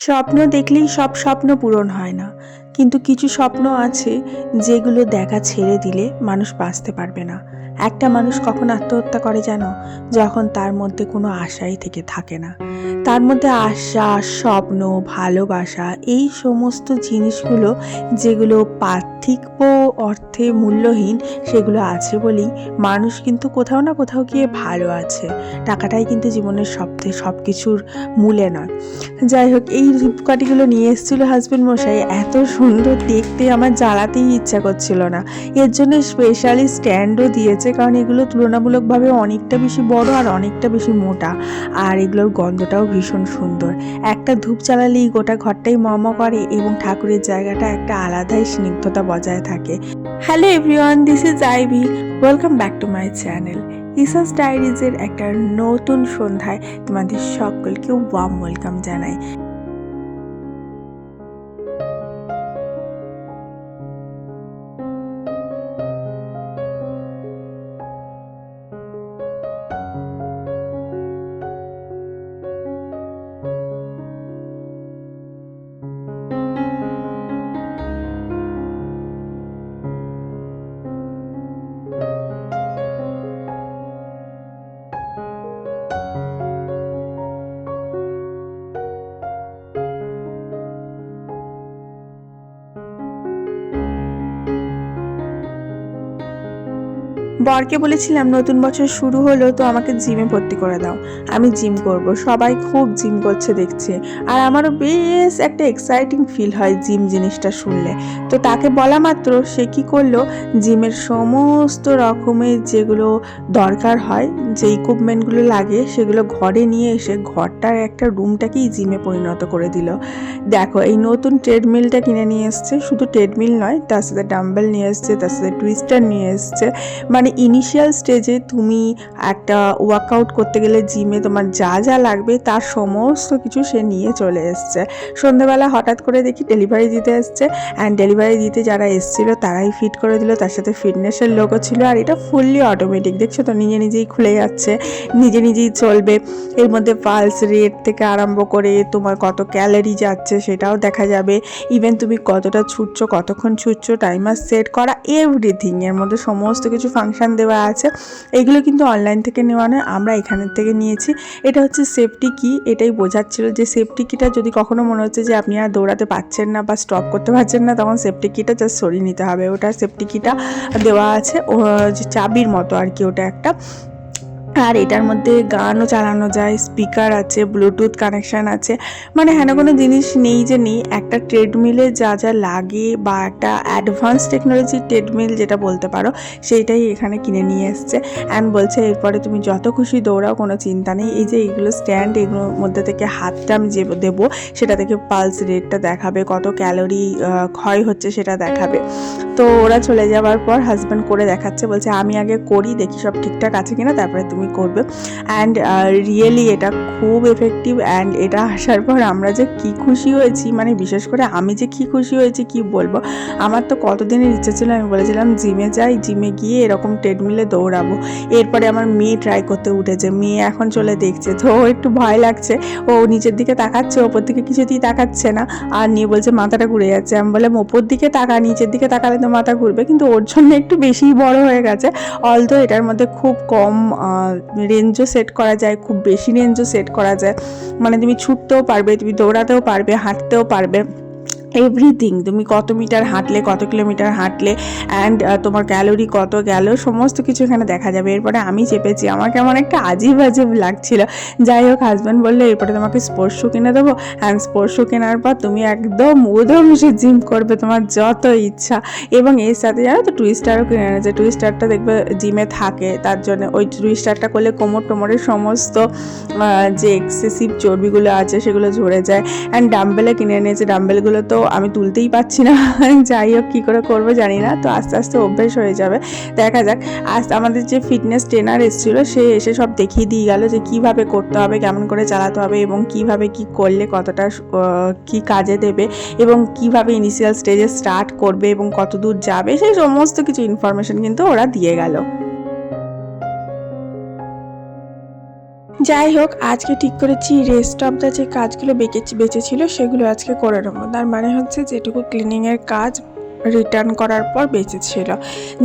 স্বপ্ন দেখলেই সব স্বপ্ন পূরণ হয় না। কিন্তু কিছু স্বপ্ন আছে যেগুলো দেখা ছেড়ে দিলে মানুষ বাঁচতে পারবে না। একটা মানুষ কখন আত্মহত্যা করে যেন যখন তার মধ্যে কোনো আশাই থেকে থাকে না। তার মধ্যে আশা, স্বপ্ন, ভালোবাসা এই সমস্ত জিনিসগুলো যেগুলো পার্থিব অর্থে মূল্যহীন সেগুলো আছে বলেই মানুষ কিন্তু কোথাও না কোথাও গিয়ে ভালো আছে। টাকাটাই কিন্তু জীবনের সবথেকে সব কিছুর মূলে নয়। যাই হোক, এই ধূপকাঠিগুলো নিয়ে এসেছিল হাজব্যান্ড মশাই, এত সুন্দর দেখতে আমার জ্বালাতেই ইচ্ছা করছিল না। এর জন্য স্পেশালি স্ট্যান্ডও দিয়েছে, কারণ এগুলো তুলনামূলকভাবে অনেকটা বেশি বড় আর অনেকটা বেশি মোটা। আর এগুলোর গন্ধটাও ভীষণ সুন্দর। একটা ধূপ জ্বালালেই গোটা ঘরটাই মম করে এবং ঠাকুরের জায়গাটা একটা আলাদাই স্নিগ্ধতা বজায় থাকে। Hello everyone this is Ivy welcome back to my channel ইসাস ডায়েরিজের একটা নতুন সন্ধ্যায় তোমাদের সকলকে ওয়াম ওয়েলকাম জানাই। বরকে বলেছিলাম, নতুন বছর শুরু হলো, তো আমাকে জিমে ভর্তি করে দাও। আমি জিম করব। সবাই খুব জিম করছে দেখছে। আর আমারও বেশ একটা এক্সাইটিং ফিল হয় জিম জিনিসটা শুনলে। তো তাকে বলা মাত্র, সে কি করল, জিমের সমস্ত রকমের যেগুলো দরকার হয়, যে ইকুইপমেন্টগুলো লাগে, সেগুলো ঘরে নিয়ে এসে ঘরটার একটা রুমটাকেই জিমে পরিণত করে দিল। দেখো, এই নতুন ট্রেডমিলটা কিনে নিয়ে এসছে। শুধু ট্রেডমিল নয়, তার সাথে ডাম্বেল নিয়ে এসছে, তার সাথে টুইস্টার নিয়ে এসছে। মানে ইনিশিয়াল স্টেজে তুমি একটা ওয়ার্কআউট করতে গেলে জিমে তোমার যা যা লাগবে তার সমস্ত কিছু সে নিয়ে চলে এসছে। সন্ধ্যেবেলা হঠাৎ করে দেখি ডেলিভারি দিতে এসছে অ্যান্ড ডেলিভারি দিতে যারা এসেছিল তারাই ফিট করে দিল, তার সাথে ফিটনেসের লোকও ছিল আর এটা ফুললি অটোমেটিক দেখছ তো, নিজে নিজেই খুলে যাচ্ছে, নিজে নিজেই চলবে। এর মধ্যে পালস রেট থেকে আরম্ভ করে তোমার কত ক্যালোরি যাচ্ছে সেটাও দেখা যাবে। ইভেন তুমি কতটা ছুটছো, কতক্ষণ ছুটছো টাইমার সেট করা এভরিথিং এর মধ্যে সমস্ত কিছু ফাংশন দেওয়া আছে। এগুলো কিন্তু অনলাইন থেকে নেওয়া নয়, আমরা এখানের থেকে নিয়েছি। এটা হচ্ছে সেফটি কি এটাই বোঝাচ্ছিল যে সেফটি কিটা যদি কখনো মনে হচ্ছে যে আপনি আর দৌড়াতে পারছেন না বা স্টপ করতে পারছেন না, তখন সেফটি কিটা জাস্ট সরিয়ে নিতে হবে। ওটার সেফটি কিটা দেওয়া আছে চাবির মতো আর কি, ওটা একটা। আর এটার মধ্যে গানও চালানো যায় স্পিকার আছে ব্লুটুথ কানেকশান আছে। মানে হ্যাঁ কোনো জিনিস নেই যে নেই, একটা ট্রেডমিলে যা যা লাগে বা একটা অ্যাডভান্স টেকনোলজি ট্রেডমিল যেটা বলতে পারো, সেইটাই এখানে কিনে নিয়ে এসছে। অ্যান্ড বলছে, এরপরে তুমি যত খুশি দৌড়াও, কোনো চিন্তা নেই। এই যে এইগুলো স্ট্যান্ড এগুলোর মধ্যে থেকে হাতটা আমি যে দেবো, সেটা থেকে পালস রেটটা দেখাবে, কত ক্যালোরি ক্ষয় হচ্ছে সেটা দেখাবে। তো ওরা চলে যাওয়ার পর হাজব্যান্ড করে দেখাচ্ছে, বলছে, আমি আগে করি, দেখি সব ঠিকঠাক আছে কিনা, তারপরে তুমি করবে। অ্যান্ড রিয়েলি এটা খুব এফেক্টিভ অ্যান্ড এটা আসার পর আমরা যে কি খুশি হয়েছি মানে বিশেষ করে আমি যে কি খুশি হয়েছি কি বলব? আমার তো কতদিনের ইচ্ছা ছিল, আমি বলেছিলাম জিমে যাই জিমে গিয়ে এরকম ট্রেডমিলে দৌড়াবো। এরপরে আমার মেয়ে ট্রাই করতে উঠেছে, মেয়ে এখন চলে দেখছে, তো একটু ভয় লাগছে। ও নিচের দিকে তাকাচ্ছে, ওপর দিকে কিছুতেই তাকাচ্ছে না। আর নিয়ে বলছে, মাথাটা ঘুরে যাচ্ছে। আমি বললাম, ওপর দিকে তাকা, নিচের দিকে তাকালে তো মাথা ঘুরবে। কিন্তু ওর জন্য একটু বেশিই বড় হয়ে গেছে। অলতো এটার মধ্যে খুব কম রেঞ্জও সেট করা যায়, খুব বেশি রেঞ্জও সেট করা যায়। মানে তুমি ছুটতেও পারবে, তুমি দৌড়াতেও পারবে, হাঁটতেও পারবে। এভরিথিং তুমি কত মিটার হাঁটলে, কত কিলোমিটার হাঁটলে অ্যান্ড তোমার ক্যালোরি কত গেল, সমস্ত কিছু এখানে দেখা যাবে। এরপরে আমি চেপেছি। আমার কেমন একটা আজিব আজিব লাগছিল। যাই হোক হাজব্যান্ড বলল, এরপরে তোমাকে স্পোর্টস শু কিনে দেবো অ্যান্ড স্পোর্টস শু কেনার পর তুমি একদম উদম সে জিম করবে, তোমার যত ইচ্ছা। এবং এর সাথে জানো তো টুইস্টারও কিনে এনেছে টুইস্টারটা দেখবে জিমে থাকে, তার জন্য ওই টুইস্টারটা করলে কোমর টোমরের সমস্ত যে এক্সেসিভ চর্বিগুলো আছে, সেগুলো ঝরে যায়। অ্যান্ড ডাম্বেলে কিনে এনেছে। ডাম্বেলগুলো তো আমি তুলতেই পারছি না। যাই হোক, কী করে করব জানি না। তো আস্তে আস্তে অভ্যেস হয়ে যাবে। দেখা যাক, আজ আমাদের যে ফিটনেস ট্রেনার এসেছিল, সে এসে সব দেখিয়ে দিয়ে গেল যে কীভাবে করতে হবে, কেমন করে চালাতে হবে এবং কীভাবে কি করলে কতটা কি কাজে দেবে এবং কীভাবে ইনিশিয়াল স্টেজে স্টার্ট করবে এবং কত দূর যাবে, সেই সমস্ত কিছু ইনফরমেশন কিন্তু ওরা দিয়ে গেল। যাই হোক, আজকে ঠিক করেছি রেস্ট অফ দ্য যে কাজগুলো বেঁকে বেঁচেছিল সেগুলো আজকে করে নেব। তার মানে হচ্ছে যেটুকু ক্লিনিংয়ের কাজ রিটার্ন করার পর বেঁচেছিল।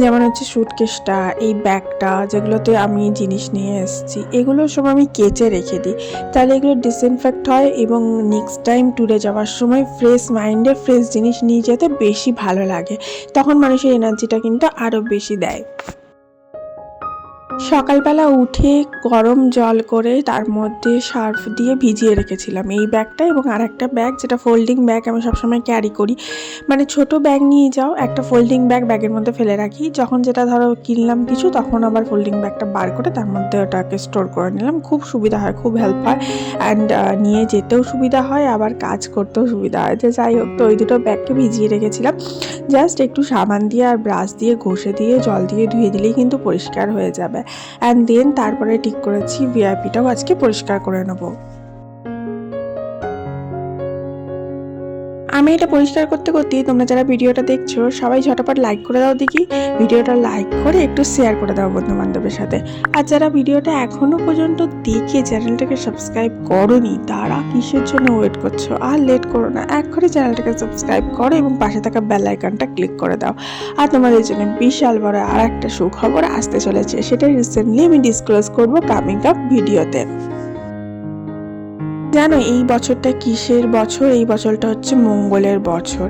যেমন হচ্ছে সুটকেসটা এই ব্যাগটা যেগুলোতে আমি জিনিস নিয়ে এসেছি, এগুলো সব আমি কেচে রেখে দিই। তাহলে এগুলো ডিসইনফেক্ট হয় এবং নেক্সট টাইম ট্যুরে যাওয়ার সময় ফ্রেশ মাইন্ডে ফ্রেশ জিনিস নিয়ে যেতে বেশি ভালো লাগে। তখন মানুষের এনার্জিটা কিন্তু আরও বেশি দেয়। সকালবেলা উঠে গরম জল করে তার মধ্যে সার্ফ দিয়ে ভিজিয়ে রেখেছিলাম। এই ব্যাগটা এবং আর একটা ব্যাগ যেটা ফোল্ডিং ব্যাগ আমি সবসময় ক্যারি করি। মানে ছোট ব্যাগ নিয়ে যাও, একটা ফোল্ডিং ব্যাগ ব্যাগের মধ্যে ফেলে রাখি। যখন যেটা ধরো কিনলাম কিছু, তখন আবার ফোল্ডিং ব্যাগটা বার করে তার মধ্যে ওটাকে স্টোর করে নিলাম। খুব সুবিধা হয়, খুব হেল্প হয়। অ্যান্ড নিয়ে যেতেও সুবিধা হয়, আবার কাজ করতেও সুবিধা হয়। যে যাই হোক, তো ওই দুটো ব্যাগকে ভিজিয়ে রেখেছিলাম। জাস্ট একটু সাবান দিয়ে আর ব্রাশ দিয়ে, ঘষে দিয়ে, জল দিয়ে ধুয়ে দিলেই কিন্তু পরিষ্কার হয়ে যাবে। অ্যান্ড দেন তারপরে ঠিক করেছি ভিআইপিটাও আজকে পরিষ্কার করে নেব। আমি এটা পরিষ্কার করতে করতেই তোমরা যারা ভিডিওটা দেখছ, সবাই ঝটপট লাইক করে দাও দেখি। ভিডিওটা লাইক করে একটু শেয়ার করে দাও বন্ধু বান্ধবের সাথে। আর যারা ভিডিওটা এখনও পর্যন্ত দেখে চ্যানেলটাকে সাবস্ক্রাইব করনি, তারা কিসের জন্য ওয়েট করছ? আর লেট করো না এক করে চ্যানেলটাকে সাবস্ক্রাইব করো এবং পাশে থাকা বেল আইকনটা ক্লিক করে দাও। আর তোমাদের জন্য বিশাল বড় আর একটা সুখবর আসতে চলেছে, সেটা রিসেন্টলি আমি ডিসক্লোজ করব কামিং আপ ভিডিওতে জানো, এই বছরটা কিসের বছর? এই বছরটা হচ্ছে মঙ্গলের বছর।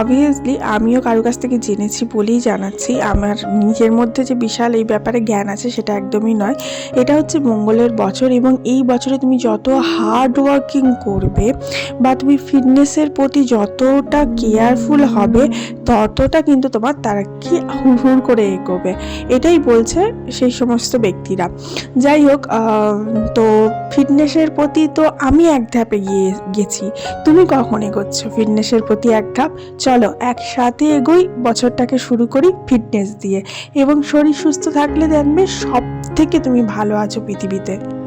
অবভিয়াসলি আমিও কারও কাছ থেকে জেনেছি বলেই জানাচ্ছি। আমার নিজের মধ্যে যে বিশাল এই ব্যাপারে জ্ঞান আছে, সেটা একদমই নয়। এটা হচ্ছে মঙ্গলের বছর এবং এই বছরে তুমি যত হার্ড ওয়ার্কিং করবে বা তুমি ফিটনেসের প্রতি যতটা কেয়ারফুল হবে, ততটা কিন্তু তোমার তারা কি হুড় করে এগোবে। এটাই বলছে সেই সমস্ত ব্যক্তিরা। যাই হোক তো ফিটনেসের প্রতি তো আমি এক ধাপে গিয়ে, গেছি। তুমি কখন এগোচ্ছ? ফিটনেসের প্রতি এক ধাপ। চলো, একসাথে এগোই, বছরটাকে শুরু করি ফিটনেস দিয়ে। এবং শরীর সুস্থ থাকলে দেখবে সব থেকে তুমি ভালো আছো পৃথিবীতে।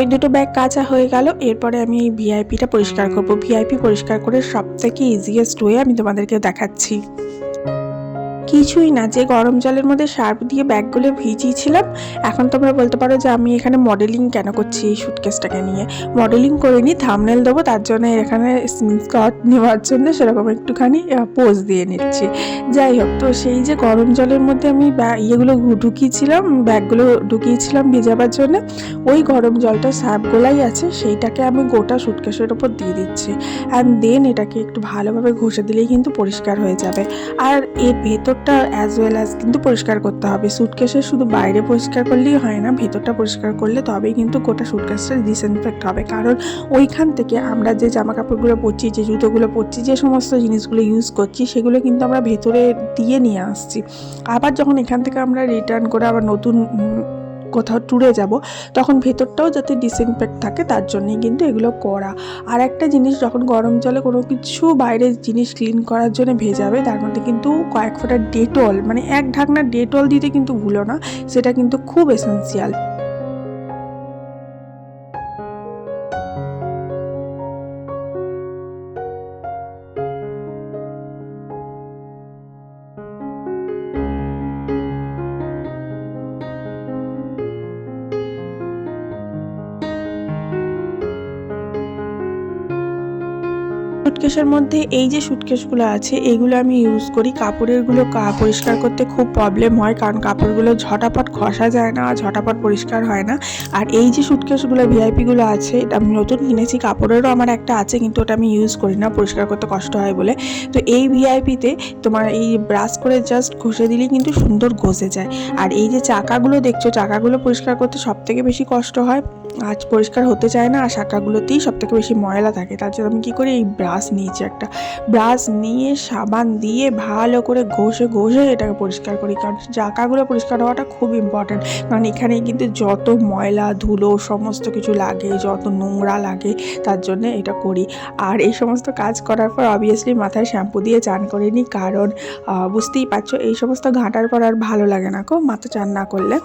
ওই দুটো ব্যাগ কাঁচা হয়ে গেল। এরপরে আমি এই ভিআইপিটা পরিষ্কার করব। ভিআইপি পরিষ্কার করে সব থেকে ইজিয়েস্ট ওয়ে আমি তোমাদেরকে দেখাচ্ছি। কিছুই না, যে গরম জলের মধ্যে সার্ফ দিয়ে ব্যাগগুলো ভিজিয়েছিলাম, এখন তোমরা বলতে পারো যে আমি এখানে মডেলিং কেন করছি এই সুটকেসটাকে নিয়ে। মডেলিং করে করিনি থামনেল দেবো, তার জন্য এখানে স্ক্রিনশট নেওয়ার জন্য সেরকম একটুখানি পোজ দিয়ে নিচ্ছি। যাই হোক, তো সেই যে গরম জলের মধ্যে আমি ইয়েগুলো ঢুকিয়েছিলাম, ব্যাগগুলো ঢুকিয়েছিলাম ভেজাবার জন্য, ওই গরম জলটা সার্ফগুলাই আছে, সেইটাকে আমি গোটা সুটকেসের ওপর দিয়ে দিচ্ছি। অ্যান্ড দেন এটাকে একটু ভালোভাবে ঘষে দিলেই কিন্তু পরিষ্কার হয়ে যাবে। আর এর ভেতর ভেতরটা অ্যাজ ওয়েল অ্যাজ কিন্তু পরিষ্কার করতে হবে। সুটকেসের শুধু বাইরে পরিষ্কার করলেই হয় না, ভেতরটা পরিষ্কার করলে তবেই কিন্তু গোটা সুটকেসটা ডিসইনফেক্ট হবে। কারণ ওইখান থেকে আমরা যে জামা কাপড়গুলো পরছি, যে জুতোগুলো পরছি, যে সমস্ত জিনিসগুলো ইউজ করছি, সেগুলো কিন্তু আমরা ভেতরে দিয়ে নিয়ে আসছি। আবার যখন এখান থেকে আমরা রিটার্ন করে আবার নতুন কোথাও ট্যুরে যাব, তখন ভেতরটাও যাতে ডিসইনফেক্ট থাকে, তার জন্যই কিন্তু এগুলো করা। আর একটা জিনিস, যখন গরম জলে কোনো কিছু বাইরের জিনিস ক্লিন করার জন্য ভেজাবে, তার মধ্যে কিন্তু কয়েক ফোঁটা ডেটল মানে এক ঢাকনা ডেটল দিতে কিন্তু ভুলো না, সেটা কিন্তু খুব এসেন্সিয়াল সুটকেসের মধ্যে এই যে সুটকেসগুলো আছে এইগুলো আমি ইউজ করি। কাপড়েরগুলো পরিষ্কার করতে খুব প্রবলেম হয়, কারণ কাপড়গুলো ঝটাপট ঘষা যায় না আর ঝটাপট পরিষ্কার হয় না। আর এই যে সুটকেসগুলো ভিআইপিগুলো আছে, এটা আমি নতুন কিনেছি, কাপড়েরও আমার একটা আছে, কিন্তু ওটা আমি ইউজ করি না, পরিষ্কার করতে কষ্ট হয় বলে। তো এই ভিআইপিতে তোমার এই ব্রাশ করে জাস্ট ঘষে দিলেই কিন্তু সুন্দর ঘষে যায়। আর এই যে চাকাগুলো দেখছ, চাকাগুলো পরিষ্কার করতে সব থেকে বেশি কষ্ট হয়। আজ পরিষ্কার হতে চায় না, আর চাকাগুলোতেই সব থেকে বেশি ময়লা থাকে। তার জন্য আমি কী করি? এই ব্রাশ নিয়েছি একটা। ব্রাশ নিয়ে সাবান দিয়ে ভালো করে ঘষে ঘষে এটাকে পরিষ্কার করি। কারণ চাকাগুলো পরিষ্কার হওয়াটা খুব ইম্পর্ট্যান্ট কারণ এখানে কিন্তু যত ময়লা, ধুলো সমস্ত কিছু লাগে, যত নোংরা লাগে, তার জন্য এটা করি। আর এই সমস্ত কাজ করার পর অবভিয়াসলি মাথায় শ্যাম্পু দিয়ে চান করে নিই। কারণ বুঝতেই পারছ, এই সমস্ত ঘাঁটার পর আর ভালো লাগে না কো মাথা চান না করলে।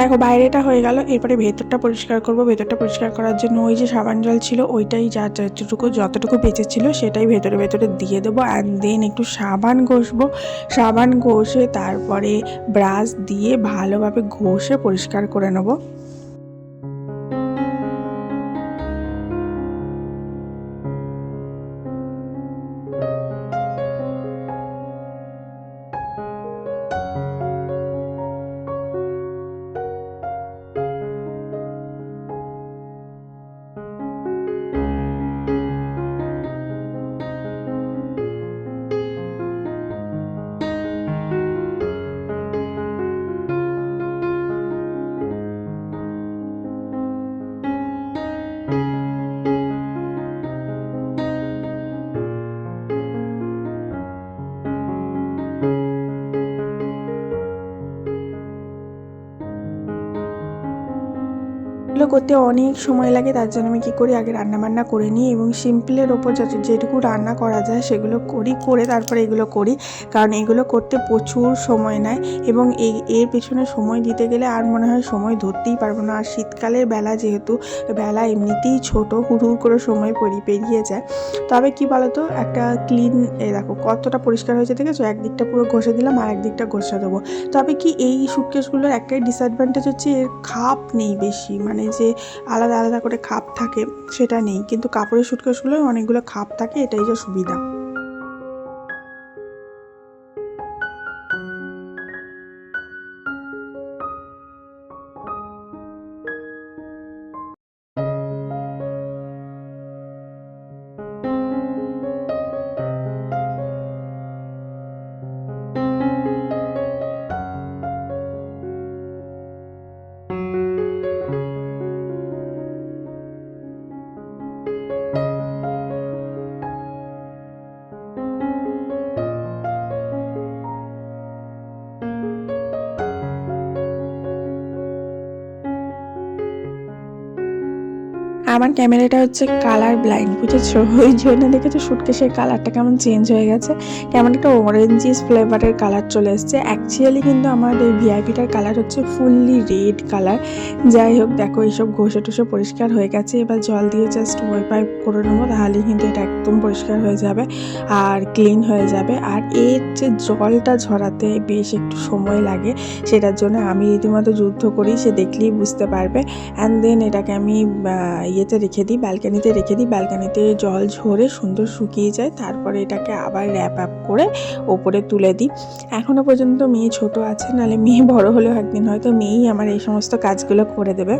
দেখো বাইরেটা হয়ে গেল, এরপরে ভেতরটা পরিষ্কার করব। ভেতরটা পরিষ্কার করার জন্য ওই যে সাবান জল ছিল, ওইটাই যা যতটুকু যতটুকু বেঁচেছিল সেটাই ভেতরে ভেতরে দিয়ে দেবো। অ্যান্ড দেন একটু সাবান ঘষবো। সাবান ঘষে তারপরে ব্রাশ দিয়ে ভালোভাবে ঘষে পরিষ্কার করে নেব। করতে অনেক সময় লাগে, তার জন্য আমি কী করি, আগে রান্না বান্না করে নিই এবং সিম্পলের ওপর যত, যেটুকু রান্না করা যায় সেগুলো করি, করে তারপরে এগুলো করি। কারণ এগুলো করতে প্রচুর সময় নেয় এবং এই, এর পেছনে সময় দিতে গেলে আর মনে হয় সময় ধরতেই পারব না। আর শীতকালের বেলা যেহেতু, বেলা এমনিতেই ছোট হুড় হুড় করে সময় পরি- পেরিয়ে যায়। তবে কি বলতো, একটা ক্লিন দেখো কতটা পরিষ্কার হয়েছে, দেখেছ? একদিকটা পুরো ঘষে দিলাম, আর একদিকটা ঘষে দেবো। তবে কি এই সুটকেসগুলোর একটাই ডিসঅ্যাডভান্টেজ হচ্ছে, এর খাপ নেই বেশি। মানে যে আলাদা আলাদা করে খাপ থাকে, সেটা নেই। কিন্তু কাপড়ের সুটকেসগুলোয় অনেকগুলো খাপ থাকে, এটাই যে সুবিধা। আমার ক্যামেরাটা হচ্ছে কালার ব্লাইন্ড বুঝেছ? ওই জন্য দেখেছ সুটকেসের কালারটা কেমন চেঞ্জ হয়ে গেছে? কেমন একটা অরেঞ্জিস ফ্লেভারের কালার চলে এসছে। অ্যাকচুয়ালি কিন্তু আমার এই ভিআইপিটার কালার হচ্ছে ফুললি রেড কালার। যাই হোক দেখো এইসব ঘষে টুসে পরিষ্কার হয়ে গেছে। এবার জল দিয়ে জাস্ট ওয়াইপাই করে নেব তাহলে কিন্তু এটা একদম পরিষ্কার হয়ে যাবে আর ক্লিন হয়ে যাবে। আর এর যে জলটা ঝরাতে বেশ একটু সময় লাগে সেটার জন্য আমি রীতিমতো যুদ্ধ করি সে দেখলেই বুঝতে পারবে। অ্যান্ড দেন এটাকে আমি আহ, ইয়েতে ব্যালকানিতে রেখে দিই ব্যালকানিতে রেখে দিই ব্যালকানিতে জল ঝরে সুন্দর শুকিয়ে যায়, তারপরে এটাকে আবার র্যাপ আপ করে ওপরে তুলে দিই। এখনও পর্যন্ত মেয়ে ছোট আছে, নাহলে মেয়ে বড় হলেও একদিন হয়তো মেয়েই আমার এই সমস্ত কাজগুলো করে দেবে।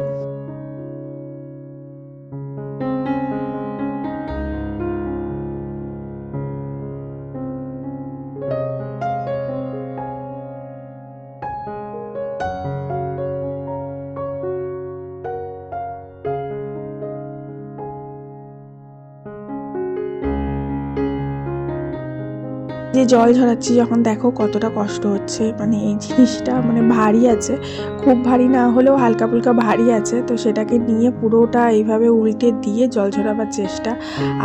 জল ঝরাচ্ছি যখন দেখো কতটা কষ্ট হচ্ছে। মানে এই জিনিসটা মানে ভারী আছে। খুব ভারী না হলেও হালকা ফুলকা ভারী আছে। তো সেটাকে নিয়ে পুরোটা এইভাবে উল্টে দিয়ে জল ঝরাবার চেষ্টা।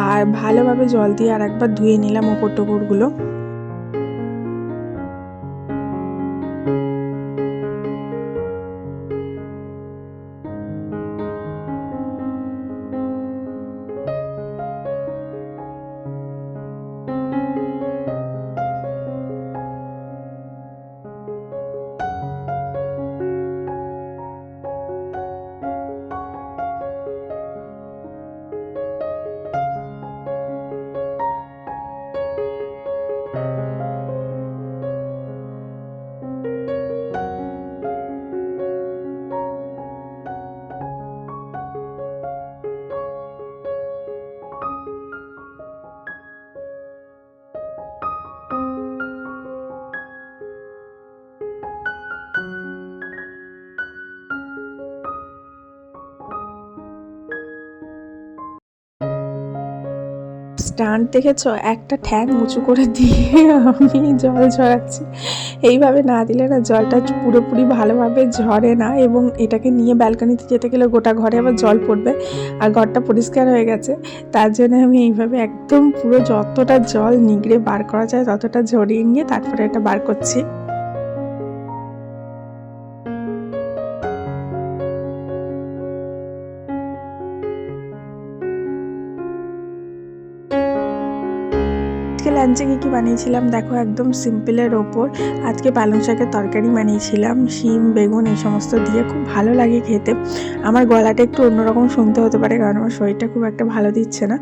আর ভালোভাবে জল দিয়ে আর একবার ধুয়ে নিলাম ওপর টোপরগুলো। স্টান্ট দেখেছ? একটা ঠ্যাং উঁচু করে দিয়ে আমি জল ঝরাচ্ছি। এইভাবে না দিলে না জলটা পুরোপুরি ভালোভাবে ঝরে না এবং এটাকে নিয়ে ব্যালকানিতে যেতে গেলে গোটা ঘরে আবার জল পড়বে আর ঘরটা পরিষ্কার হয়ে গেছে। তার জন্য আমি এইভাবে একদম পুরো যতটা জল নিগড়ে বার করা যায় ততটা ঝরিয়ে নিয়ে তারপরে এটা বার করছি। লাঞ্চে কী কী বানিয়েছিলাম? দেখো, একদম সিম্পলের ওপর। আজকে পালং শাকের তরকারি বানিয়েছিলাম, শিম, বেগুন এই সমস্ত দিয়ে। খুব ভালো লাগে খেতে। আমার গলাটা একটু অন্যরকম শুনতে হতে পারে, কারণ আমার শরীরটা খুব একটা ভালো দিচ্ছে না।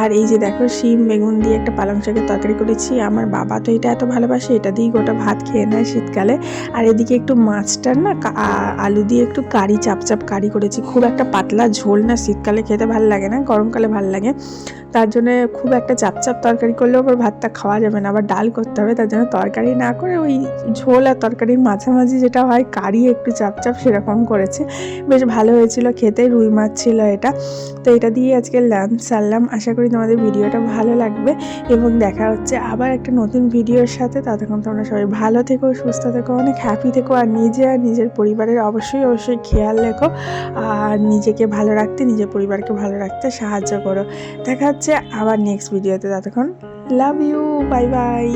আর এই যে দেখো, শিম, বেগুন দিয়ে একটা পালং শাকের তরকারি করেছি। আমার বাবা তো এটা এত ভালোবাসে, এটা দিয়েই গোটা ভাত খেয়ে নেয় শীতকালে। আর এদিকে একটু মাছটার না আলু দিয়ে একটু কারি চাপচাপ কারি করেছি। খুব একটা পাতলা ঝোল না, শীতকালে খেতে ভালো লাগে না, গরমকালে ভালো লাগে। তার জন্য খুব একটা চাপচাপ তরকারি করলেও আবার ভাতটা খাওয়া যাবে না। আবার ডাল করতে হবে, তার জন্য তরকারি না করে ওই ঝোল আর তরকারির মাঝামাঝি যেটা হয়, কারি একটু চাপচাপ সেরকম করেছে। বেশ ভালো হয়েছিল খেতে, রুই মাছ ছিল এটা। তো এটা দিয়ে আজকে লাঞ্চ সারলাম। আশা করি তোমাদের ভিডিওটা ভালো লাগবে এবং দেখা হচ্ছে আবার একটা নতুন ভিডিওর সাথে। ততক্ষণ তোমরা সবাই ভালো থেকো, সুস্থ থেকো, অনেক হ্যাপি থেকো। আর নিজে আর নিজের পরিবারের অবশ্যই অবশ্যই খেয়াল রেখো। আর নিজেকে ভালো রাখতে, নিজের পরিবারকে ভালো রাখতে সাহায্য করো। দেখা হচ্ছে আবার নেক্সট ভিডিওতে ততক্ষণ লাভ ইউ বাই বাই